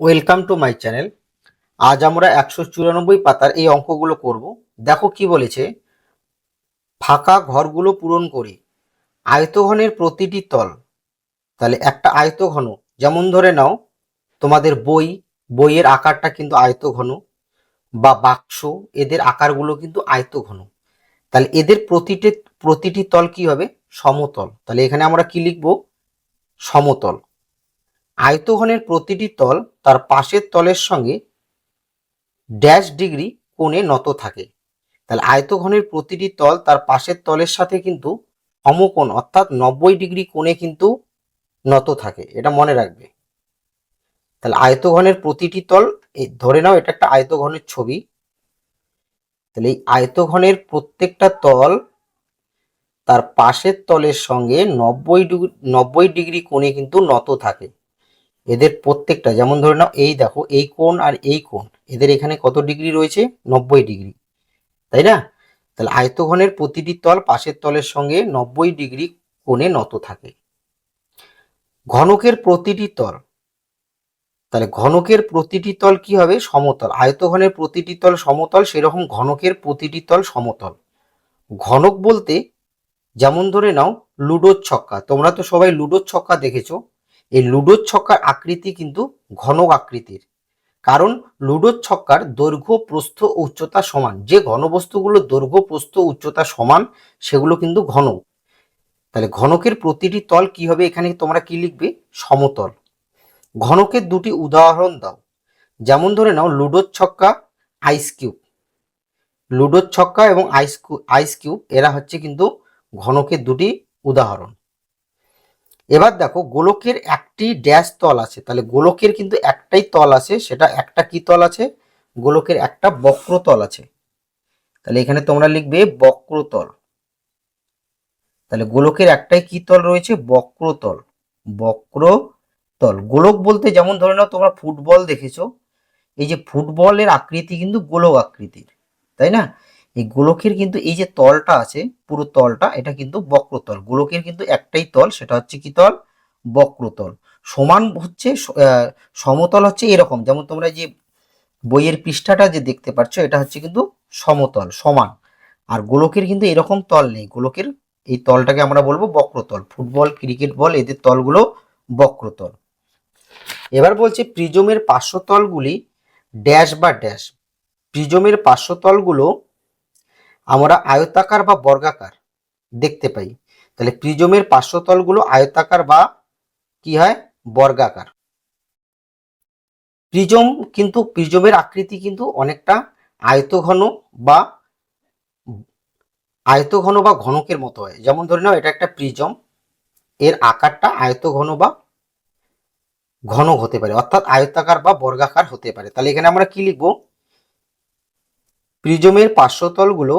Welcome to my channel আজ আমরা একশো চুরানব্বই পাতার এই অঙ্কগুলো করব। দেখো কি বলেছে, ফাঁকা ঘরগুলো পূরণ করি আয়তঘনের প্রতিটি তল। তাহলে একটা আয়তঘন, যেমন ধরে নাও, তোমাদের বই, বইয়ের আকারটা কিন্তু আয়তঘন বা বাক্স, এদের আকারগুলো কিন্তু আয়তঘন। তাহলে এদের প্রতিটি প্রতিটি তল কি হবে? সমতল। তাহলে এখানে আমরা কি লিখব? সমতল। আয়তঘনের প্রতিটি তল তার পাশের তলের সঙ্গে ড্যাশ ডিগ্রি কোণে নত থাকে। তাহলে আয়তঘনের প্রতিটি তল তার পাশের তলের সাথে কিন্তু সমকোণ, অর্থাৎ নব্বই ডিগ্রি কোণে কিন্তু নত থাকে। এটা মনে রাখবে। তাহলে আয়তঘনের প্রতিটি তল ধরে নাও এটা একটা আয়তঘনের ছবি। তাহলে এই আয়তঘনের প্রত্যেকটা তল তার পাশের তলের সঙ্গে নব্বই ডিগ্রি নব্বই ডিগ্রি কোণে কিন্তু নত থাকে। এদের প্রত্যেকটা, যেমন ধরে নাও এই দেখো, এই কোণ আর এই কোণ, এদের এখানে কত ডিগ্রি রয়েছে? নব্বই ডিগ্রি। তাই না? তাহলে আয়তঘনের প্রতিটি তল পাশের তলের সঙ্গে নব্বই ডিগ্রি কোণে নত থাকে। ঘনকের প্রতিটি তল, তাহলে ঘনকের প্রতিটি তল কি হবে? সমতল। আয়তঘনের প্রতিটি তল সমতল, সেরকম ঘনকের প্রতিটি তল সমতল। ঘনক বলতে, যেমন ধরে নাও লুডোর ছক্কা, তোমরা তো সবাই লুডোর ছক্কা দেখেছ এই লুডোর ছক্কার আকৃতি কিন্তু ঘন আকৃতির। কারণ লুডোর ছক্কার দৈর্ঘ্য, প্রস্থ উচ্চতা সমান। যে ঘনবস্তুগুলোর দৈর্ঘ্য, প্রস্থ উচ্চতা সমান, সেগুলো কিন্তু ঘন তাহলে ঘনকের প্রতিটি তল কি হবে? এখানে তোমরা কি লিখবে? সমতল। ঘনকের দুটি উদাহরণ দাও। যেমন ধরে নাও লুডোর ছক্কা আইস কিউব লুডোর ছক্কা এবং আইস আইস কিউব এরা হচ্ছে কিন্তু ঘনকের দুটি উদাহরণ। এবার দেখো গোলকের একটি ড্যাশ তল আছে। তাহলে গোলকের কিন্তু একটাই তল আছে, সেটা একটা কি তল আছে? গোলকের একটা বক্রতল আছে। তাহলে এখানে তোমরা লিখবে বক্রতল তাহলে গোলকের একটাই কি তল রয়েছে? বক্রতল বক্রতল গোলক বলতে যেমন ধরে নাও তোমরা ফুটবল দেখেছ, এই যে ফুটবলের আকৃতি কিন্তু গোলক আকৃতির, তাই না? এই গোলকের কিন্তু এই যে তলটা আছে, পুরো তলটা, এটা কিন্তু বক্রতল। গোলকের কিন্তু একটাই তল, সেটা হচ্ছে কি তল? বক্রতল। সমান হচ্ছে সমতল হচ্ছে এরকম। যেমন তোমরা যে বইয়ের পৃষ্ঠাটা যে দেখতে পাচ্ছ এটা হচ্ছে কিন্তু সমতল, সমান। আর গোলকের কিন্তু এরকম তল নেই। গোলকের এই তলটাকে আমরা বলব বক্রতল। ফুটবল, ক্রিকেট বল, এদের তলগুলো বক্রতল। এবার বলছে প্রিজমের পার্শ্বতলগুলি ড্যাশ বা ড্যাশ। প্রিজমের পার্শ্বতলগুলো আমরা আয়তাকার বা বর্গাকার দেখতে পাই। তাহলে প্রিজমের পার্শ্বতলগুলো আয়তাকার বা কি হয়? বর্গাকার। প্রিজম কিন্তু, প্রিজমের আকৃতি কিন্তু অনেকটা আয়তঘন বা আয়তঘন বা ঘনকের মতো হয়। যেমন ধরে নাও, এটা একটা প্রিজম। এর আকারটা আয়তঘন বা ঘনক হতে পারে। অর্থাৎ আয়তাকার বা বর্গাকার হতে পারে। তাহলে এখানে আমরা কি লিখব? প্রিজমের পার্শ্বতলগুলো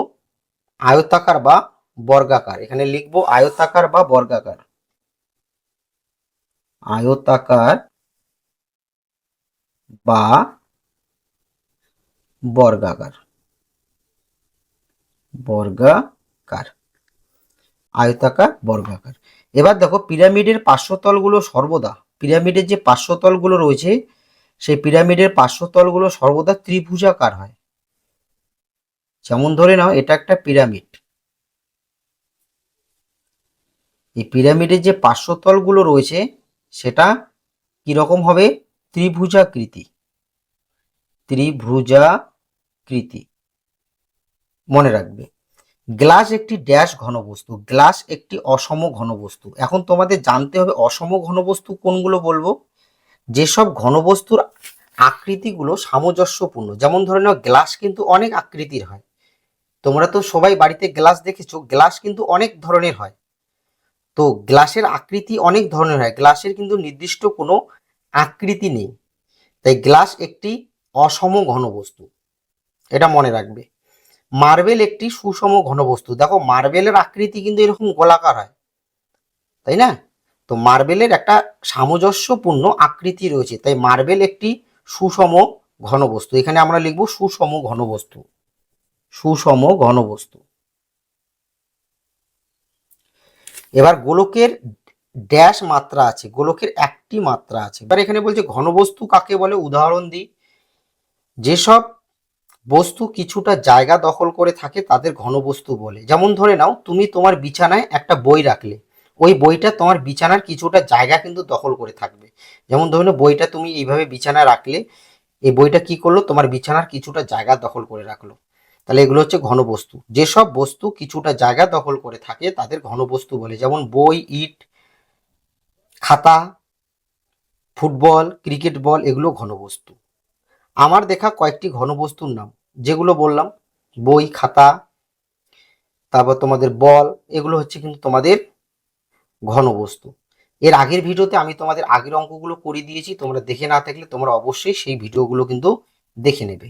আয়তাকার বা বর্গাকার। এখানে লিখব আয়তাকার বা বর্গাকার। আয়তাকার বা বর্গাকার। বর্গাকার। আয়তাকার, বর্গাকার। এবার দেখো পিরামিডের পার্শ্বতলগুলো সর্বদা, পিরামিডের যে পার্শ্বতলগুলো রয়েছে, সেই পিরামিডের পার্শ্বতলগুলো সর্বদা ত্রিভুজাকার হয়। যেমন ধরে নাও, এটা একটা পিরামিড। এই পিরামিডের যে পার্শ্বতলগুলো রয়েছে, সেটা কীরকম হবে? ত্রিভুজাকৃতি। ত্রিভুজাকৃতি। মনে রাখবে। গ্লাস একটি ড্যাশ ঘনবস্তু, গ্লাস একটি অসম ঘনবস্তু। এখন তোমাদের জানতে হবে, অসম ঘনবস্তু কোনগুলো বলব? যেসব ঘনবস্তুর আকৃতিগুলো সামঞ্জস্যপূর্ণ, যেমন ধরে নাও, গ্লাস কিন্তু অনেক আকৃতির হয়। তোমরা তো সবাই বাড়িতে গ্লাস দেখেছ, গ্লাস কিন্তু অনেক ধরনের হয়। তো গ্লাসের আকৃতি অনেক ধরনের হয়, গ্লাসের কিন্তু নির্দিষ্ট কোনো আকৃতি নেই। তাই গ্লাস একটি অসম ঘনবস্তু এটা মনে রাখবে। মার্বেল একটি সুষম ঘনবস্তু দেখো মার্বেলের আকৃতি কিন্তু এরকম গোলাকার হয়, তাই না? তো মার্বেলের একটা সামঞ্জস্যপূর্ণ আকৃতি রয়েছে, তাই মার্বেল একটি সুষম ঘনবস্তু এখানে আমরা লিখব সুষম ঘনবস্তু সুষম ঘনবস্তু। এবার গোলকের ড্যাশ মাত্রা আছে, গোলকের একটি মাত্রা আছে। এবার এখানে বলছে ঘনবস্তু কাকে বলে? উদাহরণ দিই। যেসব বস্তু কিছুটা জায়গা দখল করে থাকে, তাদের ঘনবস্তু বলে। যেমন ধরে নাও, তুমি তোমার বিছানায় একটা বই রাখলে। ওই বইটা তোমার বিছানার কিছুটা জায়গা কিন্তু দখল করে থাকবে। যেমন ধরে নাও বইটা তুমি এইভাবে বিছানায় রাখলে, এই বইটা কি করল? তোমার বিছানার কিছুটা জায়গা দখল করে রাখল। তাহলে এগুলো হচ্ছে ঘনবস্তু। যেসব বস্তু কিছুটা জায়গা দখল করে থাকে, তাদের ঘনবস্তু বলে। যেমন বই, ইট, খাতা, ফুটবল, ক্রিকেট বল, এগুলো ঘনবস্তু। আমার দেখা কয়েকটি ঘনবস্তুর নাম, যেগুলো বললাম, বই, খাতা, তারপর তোমাদের বল, এগুলো হচ্ছে কিন্তু তোমাদের ঘনবস্তু। এর আগের ভিডিওতে আমি তোমাদের আগের অঙ্কগুলো করে দিয়েছি, তোমরা দেখে না থাকলে তোমরা অবশ্যই সেই ভিডিওগুলো কিন্তু দেখে নেবে।